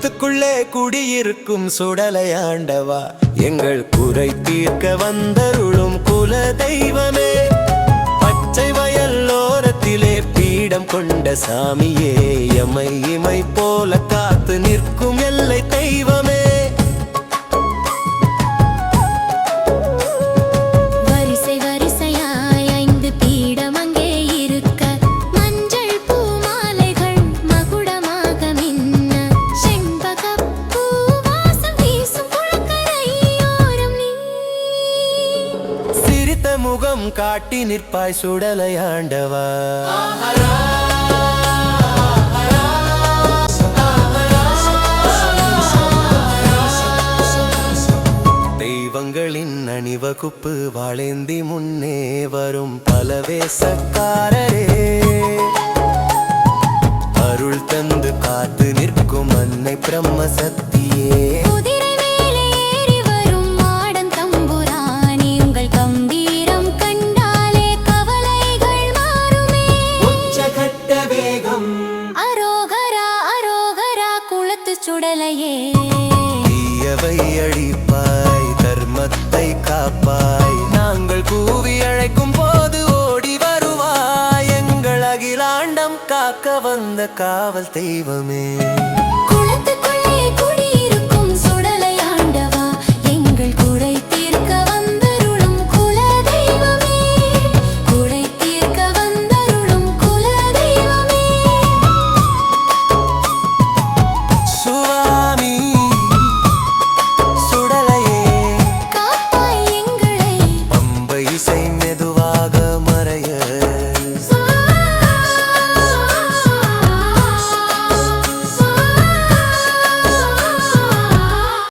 எங்களுக்குள்ளே குடியிருக்கும் சுடலை ஆண்டவா. எங்கள் குறை தீர்க்க வந்தருளும் குல தெய்வமே பச்சை வயல்லோரத்திலே பீடம் கொண்ட சாமியே எமை இமை போல முகம் காட்டி நிற்பாய் சுடலை ஆண்டவா. தெய்வங்களின் அணிவகுப்பு வாழேந்தி முன்னே வரும் பல வேசக்காரரே அருள் தந்து காத்து நிற்கும் அன்னை பிரம்ம சக்தியே. அரோகரா அரோகரா குளத்து சுடலையே. தீயவை அழிப்பாய் தர்மத்தை காப்பாய். நாங்கள் கூவி அழைக்கும் போது ஓடி வருவாய். எங்கள் அகிலாண்டம் காக்க வந்த காவல் தெய்வமே.